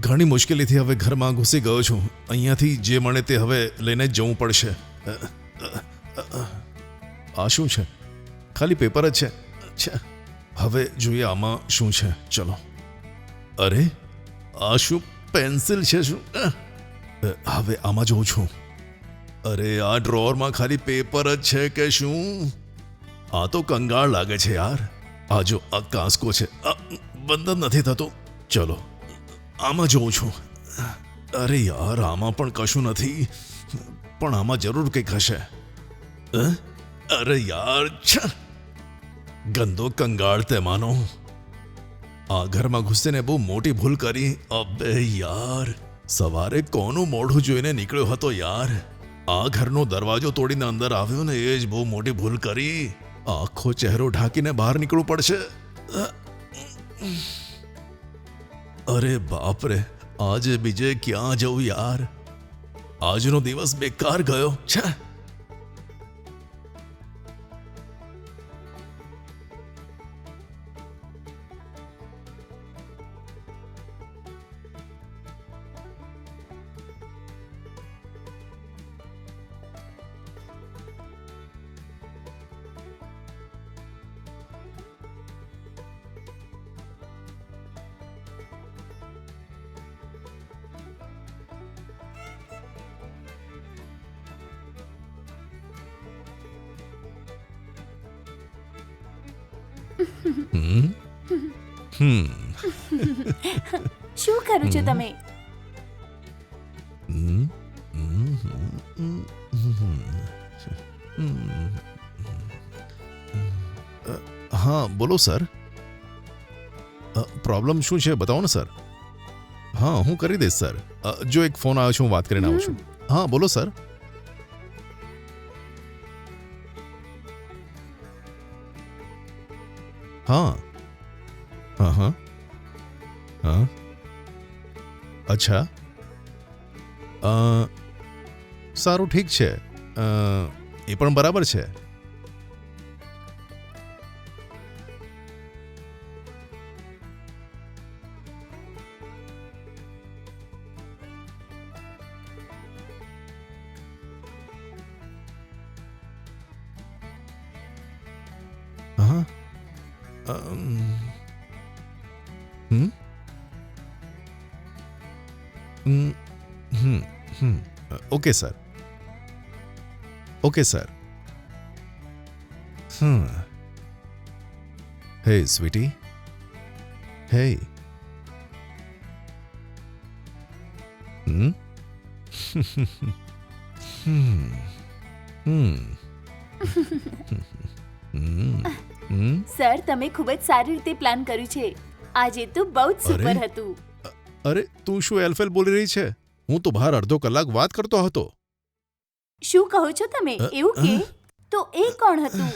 ઘણી મુશ્કેલીથી હવે ઘરમાં ઘૂસી ગયો છું. અહીંયાથી જે મળે તે હવે લઈને જ જવું પડશે. આ શું છે? ખાલી પેપર જ છે? હવે જોઈએ આમાં શું છે. ચલો. અરે, આ શું પેન્સિલ છે શું? હવે આમાં જોઉં છું. અરે, આ ડ્રોવરમાં ખાલી પેપર જ છે કે શું? આ તો કંગાળ લાગે છે યાર. આ જો, આ કાંસકો છે. આ બંધ જ નથી થતું. ચલો. આમાં જોઉં છું. અરે યાર, આમાં પણ કશું નથી. પણ આમાં જરૂર કંઈક હશે? અરે યાર, છ! ગંદો કંગાળ તેમાંનો. આ ઘરમાં ઘૂસીને બહુ મોટી ભૂલ કરી. અબે યાર, સવારે કોનું મોઢું જોઈને નીકળ્યો હતો યાર? આ ઘરનો દરવાજો તોડીને અંદર આવ્યો ને એ જ બહુ મોટી ભૂલ કરી. આખો ચહેરો ઢાંકીને બહાર નીકળવું પડશે. અરે બાપ રે આજે બીજે ક્યાં જવું યાર? આજનો દિવસ બેકાર ગયો. છે હમ હમ શું કરું છો તમે? હા બોલો સર. પ્રોબ્લેમ શું છે બતાવો ને સર. હા હું કરી દઈશ સર. જો એક ફોન આવ્યો છે હું વાત કરીને આવું છું. હા બોલો સર. હા. હા હા. હા અચ્છા સારું ઠીક છે. એ પણ બરાબર છે. Uh, um. Hmm. Hmm. Hmm. hmm. Uh, okay, sir. Okay, sir. Hmm. Hey, sweetie. Hey. Hmm. hmm. Hmm. hmm. Sir તમે ખૂબ જ સારી રીતે પ્લાન કર્યું છે. આજે તો બહુ જ સુપર હતું. અરે તું શું એલફેલ બોલી રહી છે? હું તો બહાર અડધો કલાક વાત કરતો હતો. શું કહો છો તમે? એવું કે? તો એ કોણ હતું?